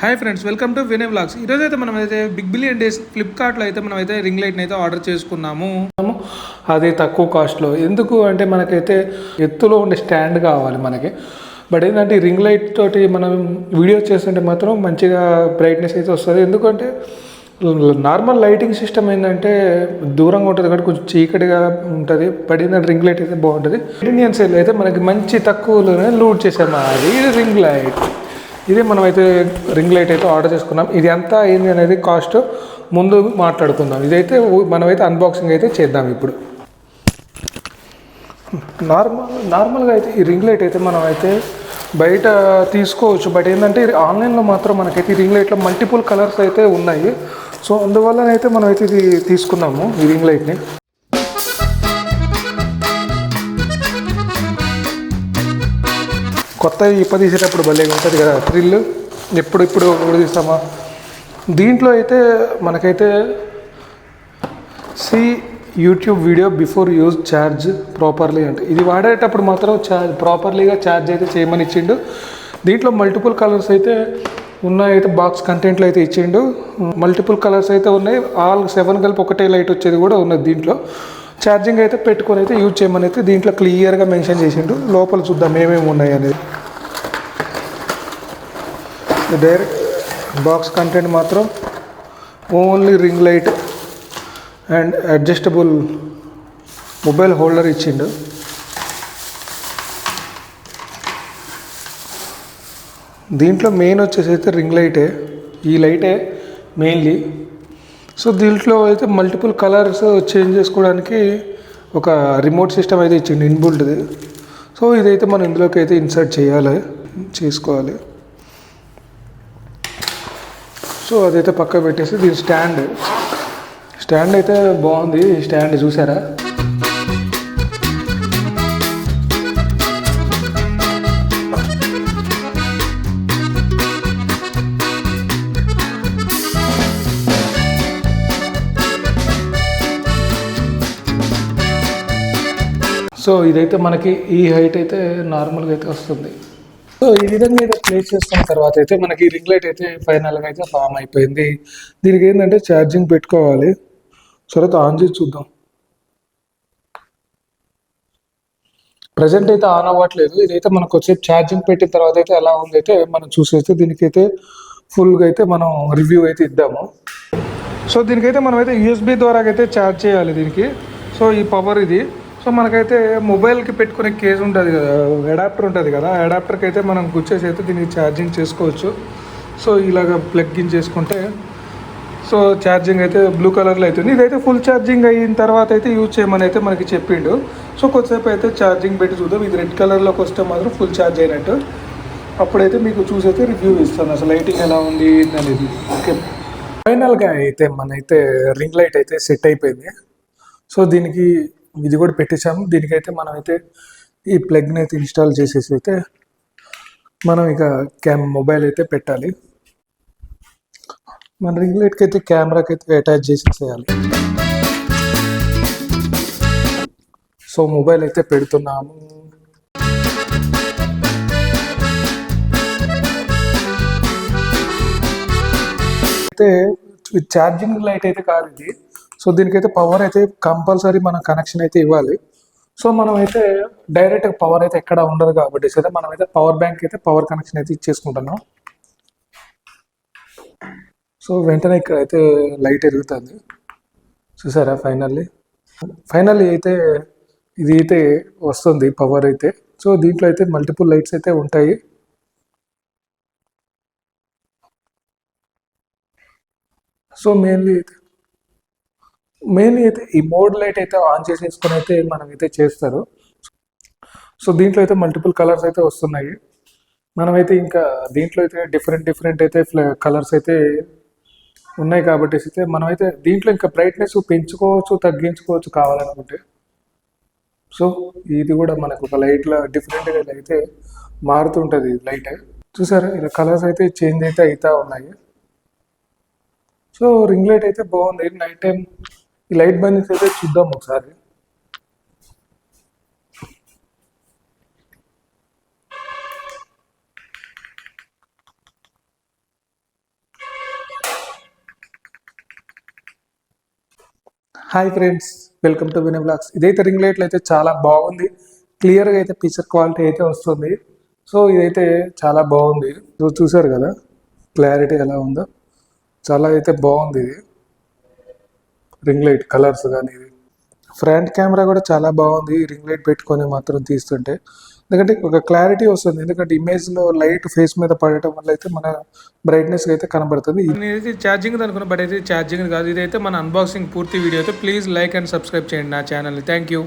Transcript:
Hi friends welcome to Vinay vlogs ఈరోజు అయితే మనం అయితే బిగ్ బిలియన్ డేస్ ఫ్లిప్కార్ట్లో అయితే మనం అయితే రింగ్ లైట్ని అయితే ఆర్డర్ చేసుకున్నాము. అది తక్కువ కాస్ట్లో ఎందుకు అంటే మనకైతే ఎత్తులో ఉండే స్టాండ్ కావాలి మనకి. బట్ ఏంటంటే రింగ్ లైట్ తోటి మనం వీడియో చేస్తుంటే మాత్రం మంచిగా బ్రైట్నెస్ అయితే వస్తుంది. ఎందుకంటే నార్మల్ లైటింగ్ సిస్టమ్ ఏంటంటే దూరంగా ఉంటుంది కాబట్టి కొంచెం చీకటిగా ఉంటుంది. బట్ రింగ్ లైట్ అయితే బాగుంటుంది. ఇండియన్ సైడ్ అయితే మనకి మంచి తక్కువలోనే లూట్ చేసాము అది రింగ్ లైట్ ఇది మనమైతే రింగ్ లైట్ అయితే ఆర్డర్ చేసుకున్నాం. ఇది ఎంత అయింది అనేది కాస్ట్ ముందు మాట్లాడుకుందాం. ఇదైతే మనమైతే అన్బాక్సింగ్ అయితే చేద్దాం ఇప్పుడు. నార్మల్ నార్మల్గా అయితే ఈ రింగ్ లైట్ అయితే మనం అయితే బయట తీసుకోవచ్చు. బట్ ఏంటంటే ఇది ఆన్లైన్లో మాత్రం మనకైతే ఈ రింగ్ లైట్లో మల్టిపుల్ కలర్స్ అయితే ఉన్నాయి. సో అందువల్ల అయితే మనం అయితే ఇది తీసుకున్నాము ఈ రింగ్ లైట్ని. కొత్త ఇప్ప తీసేటప్పుడు భలే ఉంటుంది కదా థ్రిల్ ఎప్పుడు ఇప్పుడు ఇప్పుడు తీస్తామా? దీంట్లో అయితే మనకైతే see YouTube video before use charge properly అంటే. ఇది వాడేటప్పుడు మాత్రం ఛార్జ్ ప్రాపర్లీగా ఛార్జ్ అయితే చేయమని ఇచ్చిండు. దీంట్లో మల్టిపుల్ కలర్స్ అయితే ఉన్నాయి అయితే బాక్స్ కంటెంట్లో అయితే ఇచ్చిండు. మల్టిపుల్ కలర్స్ అయితే ఉన్నాయి ఆల్ సెవెన్ కలిపి ఒకటే లైట్ వచ్చేది కూడా ఉన్నది దీంట్లో. ఛార్జింగ్ అయితే పెట్టుకొని అయితే యూజ్ చేయమని అయితే దీంట్లో క్లియర్గా మెన్షన్ చేసిండు. లోపల చూద్దాం ఏమేమి ఉన్నాయి అనేది. డైరెక్ట్ బాక్స్ కంటెంట్ మాత్రం only ring light and adjustable mobile holder ఇచ్చిండు. దీంట్లో మెయిన్ వచ్చేసి అయితే రింగ్ లైటే. ఈ లైటే మెయిన్లీ. సో దీంట్లో అయితే మల్టిపుల్ కలర్స్ చేంజ్ చేసుకోవడానికి ఒక రిమోట్ సిస్టమ్ అయితే ఇచ్చిండు ఇన్బుల్ట్ది. సో ఇదైతే మనం ఇందులోకి అయితే ఇన్సర్ట్ చేయాలి చేసుకోవాలి. సో అదైతే పక్క పెట్టేసి దీని స్టాండ్. స్టాండ్ అయితే బాగుంది. స్టాండ్ చూసారా? సో ఇదైతే మనకి ఈ హైట్ అయితే నార్మల్గా అయితే వస్తుంది. సో ఈ విధంగా అయితే ప్లేస్ చేసుకున్న తర్వాత అయితే మనకి రింగ్ లైట్ అయితే ఫైనల్గా అయితే ఫామ్ అయిపోయింది. దీనికి ఏంటంటే ఛార్జింగ్ పెట్టుకోవాలి. సరే ఆన్ చేసి చూద్దాం. ప్రజెంట్ అయితే ఆన్ అవ్వట్లేదు. ఇదైతే మనకు వచ్చేపు ఛార్జింగ్ పెట్టిన తర్వాత అయితే ఎలా ఉంది అయితే మనం చూసేస్తే దీనికైతే ఫుల్గా అయితే మనం రివ్యూ అయితే ఇద్దాము. సో దీనికైతే మనం అయితే యూఎస్బి ద్వారా అయితే ఛార్జ్ చేయాలి దీనికి. సో ఈ పవర్ ఇది. సో మనకైతే మొబైల్కి పెట్టుకునే కేజ్ ఉంటుంది కదా అడాప్టర్ ఉంటుంది కదా అడాప్టర్కి అయితే మనం గుచ్చేసి అయితే దీనికి ఛార్జింగ్ చేసుకోవచ్చు. సో ఇలాగ ప్లగ్ ఇన్ చేసుకుంటే సో ఛార్జింగ్ అయితే బ్లూ కలర్లో అవుతుంది ఇదైతే ఫుల్ ఛార్జింగ్ అయిన తర్వాత అయితే యూజ్ చేయమని అయితే మనకి చెప్పిండు. సో కొద్దిసేపు అయితే ఛార్జింగ్ పెట్టి చూద్దాం. ఇది రెడ్ కలర్లోకి వస్తే మాత్రం ఫుల్ ఛార్జ్ అయినట్టు. అప్పుడైతే మీకు చూసి అయితే రివ్యూ ఇస్తాను. అసలు లైటింగ్ ఎలా ఉంది అనేది. ఓకే. ఫైనల్గా అయితే మన అయితే రింగ్ లైట్ అయితే సెట్ అయిపోయింది. సో దీనికి ఇది కూడా పెట్టేసాము దీనికైతే మనమైతే ఈ ప్లగ్ని అయితే ఇన్స్టాల్ చేసేసి అయితే మనం ఇక క్యామ్ మొబైల్ అయితే పెట్టాలి. మన రింగ్లైట్కి అయితే కెమెరాకి అయితే అటాచ్ చేసేసేయాలి. సో మొబైల్ అయితే పెడుతున్నాము. అయితే ఛార్జింగ్ లైట్ అయితే కాదు ఇది. సో దీనికైతే పవర్ అయితే కంపల్సరీ మనం కనెక్షన్ అయితే ఇవ్వాలి. సో మనం అయితే డైరెక్ట్ పవర్ అయితే ఎక్కడ ఉండదు కాబట్టి సరే మనం అయితే పవర్ బ్యాంక్ అయితే పవర్ కనెక్షన్ అయితే ఇచ్చేసుకుంటున్నాం. సో వెంటనే ఇక్కడ అయితే లైట్ ఎరుగుతుంది చూసారా ఫైనల్లీ ఫైనల్లీ అయితే ఇది అయితే వస్తుంది పవర్ అయితే. సో దీంట్లో అయితే మల్టిపుల్ లైట్స్ అయితే ఉంటాయి. సో మెయిన్లీ అయితే మెయిన్లీ అయితే ఈ మోడ్ లైట్ అయితే ఆన్ చేసేసుకొని అయితే మనం అయితే చేస్తారు. సో దీంట్లో అయితే మల్టిపుల్ కలర్స్ అయితే వస్తున్నాయి. మనమైతే ఇంకా దీంట్లో అయితే డిఫరెంట్ డిఫరెంట్ అయితే కలర్స్ అయితే ఉన్నాయి కాబట్టి అయితే మనమైతే దీంట్లో ఇంకా బ్రైట్నెస్ పెంచుకోవచ్చు తగ్గించుకోవచ్చు కావాలనుకుంటే. సో ఇది కూడా మనకు ఒక లైట్లో డిఫరెంట్గా అయితే మారుతుంటుంది లైట్ చూసారా? ఇలా కలర్స్ అయితే చేంజ్ అయితే అవుతా ఉన్నాయి. సో రింగ్ లైట్ అయితే బాగుంది. నైట్ టైం ఈ లైట్ బైనింగ్స్ అయితే చూద్దాం ఒకసారి. Hi friends welcome to Vinay vlogs ఇదైతే రింగ్ లైట్లు అయితే చాలా బాగుంది. క్లియర్గా అయితే పిక్చర్ క్వాలిటీ అయితే వస్తుంది. సో ఇదైతే చాలా బాగుంది. చూసారు కదా? క్లారిటీ ఎలా ఉందో. చాలా అయితే బాగుంది ఇది. రింగ్ లైట్ కలర్స్ కానీ ఫ్రంట్ కెమెరా కూడా చాలా బాగుంది. రింగ్ లైట్ పెట్టుకొని మాత్రం తీస్తుంటే. ఎందుకంటే ఒక క్లారిటీ వస్తుంది. ఎందుకంటే ఇమేజ్లో లైట్ ఫేస్ మీద పడటం వల్ల అయితే మన బ్రైట్నెస్ అయితే కనబడుతుంది. ఇది ఛార్జింగ్ అనుకున్నా బట్ అయితే ఛార్జింగ్ కాదు. ఇదైతే మన అన్బాక్సింగ్ పూర్తి వీడియో అయితే ప్లీజ్ లైక్ అండ్ సబ్స్క్రైబ్ చేయండి నా ఛానల్ని థ్యాంక్ యూ